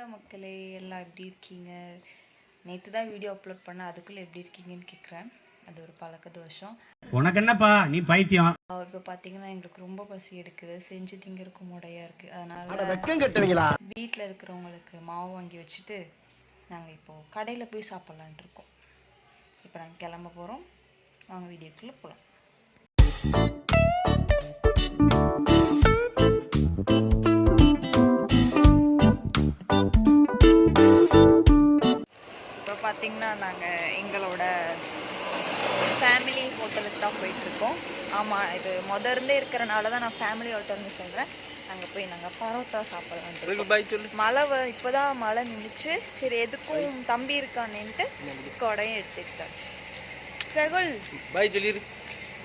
Hello மக்களே எல்லாம் எப்படி இருக்கீங்க? நேற்று தான் வீடியோ அப்லோட் பண்ணேன் அதுக்குள்ளே எப்படி இருக்கீங்கன்னு கேட்குறேன் அது ஒரு பழக்க தோஷம் உனக்கு என்னப்பா? நீ பைத்தியம். இப்போ பார்த்தீங்கன்னா எங்களுக்கு ரொம்ப பசி எடுக்குது. செஞ்சு திங்கிறதுக்கு முடையாக இருக்குது அட அதனால் வீட்டில் இருக்கிறவங்களுக்கு மாவு வாங்கி வச்சுட்டு நாங்கள் இப்போது கடையில் போய் சாப்பிட்லான்ட்டு இருக்கோம். இப்போ நாங்கள் கிளம்ப போகிறோம் வாங்க வீடியோக்குள்ளே போகலாம் பார்த்தீங்கன்னா நாங்கள் எங்களோட ஃபேமிலி ஹோட்டலுக்கு தான் போயிட்டுருக்கோம். ஆமாம் இது முத இருந்தே இருக்கிறனால தான் நான் ஃபேமிலி ஹோட்டல்னு சொல்கிறேன் அங்கே போய் நாங்கள் பரோட்டா சாப்பிடலாம் மழை வ இப்போதான் மழை நின்றுச்சு சரி எதுக்கும் தம்பி இருக்கானேன்ட்டு கொடையும் எடுத்துக்கிட்டாச்சு. பிரகுல் பாய் சொல்லிரு.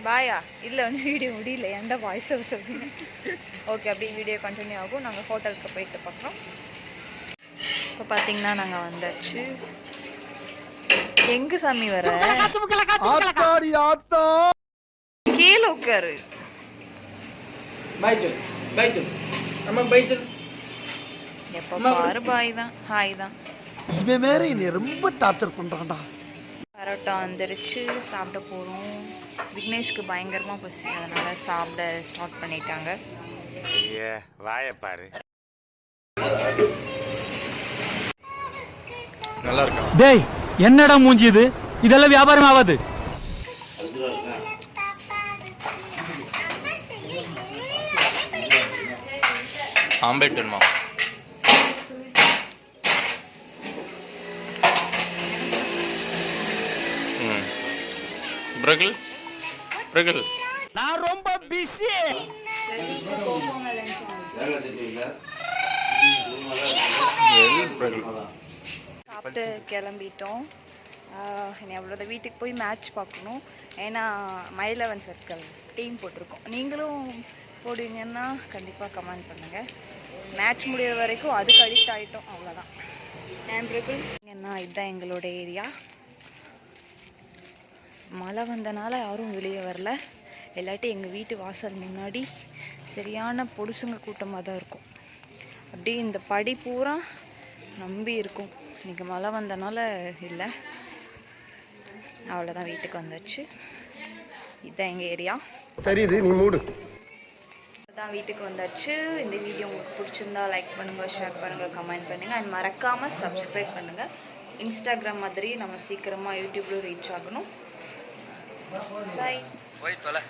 பாயா இல்லை ஒன்றும் வீடியோ முடியல. ஏன்டா வாய்ஸ் சொல்லுங்க ஓகே அப்படியே வீடியோ கண்டினியூ ஆகும். நாங்கள் ஹோட்டலுக்கு போயிட்டு பார்க்குறோம் இப்போ பார்த்தீங்கன்னா நாங்கள் வந்தாச்சு. எங்க சாமி வர? ஆத்தாடி ஆத்தா. கீழே உட்காரு. பாய் சொல்லு அம்மா சொல்லு எப்போ பாரு பாய் தான் ஹாய் தான் இவன் வேற என்னை ரொம்ப டார்ச்சர் பண்றான்டா. பரோட்டா வந்துருச்சு சாப்பிட போகிறோம் விக்னேஷ்க்கு பயங்கரமாக பசி அதனால் சாப்பிட ஸ்டார்ட் பண்ணிட்டாங்க. ஐயே வாயை பாரு. நல்லா இருக்கா டேய் என்னடா மூஞ்சி இது? இதெல்லாம் வியாபாரம் ஆகாது. ஆம்பேட் வேணுமா ம். பிரகில்? பிரகில். நான் ரொம்ப பிஸி பிரகில். சாப்பிட்டு கிளம்பிட்டோம். இனி அவ்வளோதான் வீட்டுக்கு போய் மேட்ச் பார்க்கணும். ஏன்னா மயிலவன் சர்க்கிள் டீம் போட்டிருக்கோம். நீங்களும் போடுவீங்கன்னா கண்டிப்பாக கமெண்ட் பண்ணுங்கள் மேட்ச் முடியிற வரைக்கும் அதுக்கு அடிக்ட் ஆகிட்டோம் அவ்வளோதான் ஏன்னா இதுதான் எங்களோட ஏரியா மழை வந்தனால யாரும் வெளியே வரல. இல்லாட்டி எங்கள் வீட்டு வாசல் முன்னாடி சரியான பொடுசுங்க கூட்டமாக தான் இருக்கும். அப்படியே இந்த படி பூரா நம்பி இருக்கும். இன்னைக்கு மழை வந்தனால இல்லை. அவ்வளோதான் வீட்டுக்கு வந்தாச்சு. இதுதான் எங்கள் ஏரியா. தெரியுது நீ மூடு. தான் வீட்டுக்கு வந்தாச்சு. இந்த வீடியோ உங்களுக்கு பிடிச்சிருந்தா லைக் பண்ணுங்கள் ஷேர் பண்ணுங்கள் கமெண்ட் பண்ணுங்கள் அண்ட் மறக்காமல் சப்ஸ்கிரைப் பண்ணுங்கள் இன்ஸ்டாகிராம் மாதிரி நம்ம சீக்கிரமாக யூடியூப்ல ரீச் ஆகணும். பாய் போய் தொலை.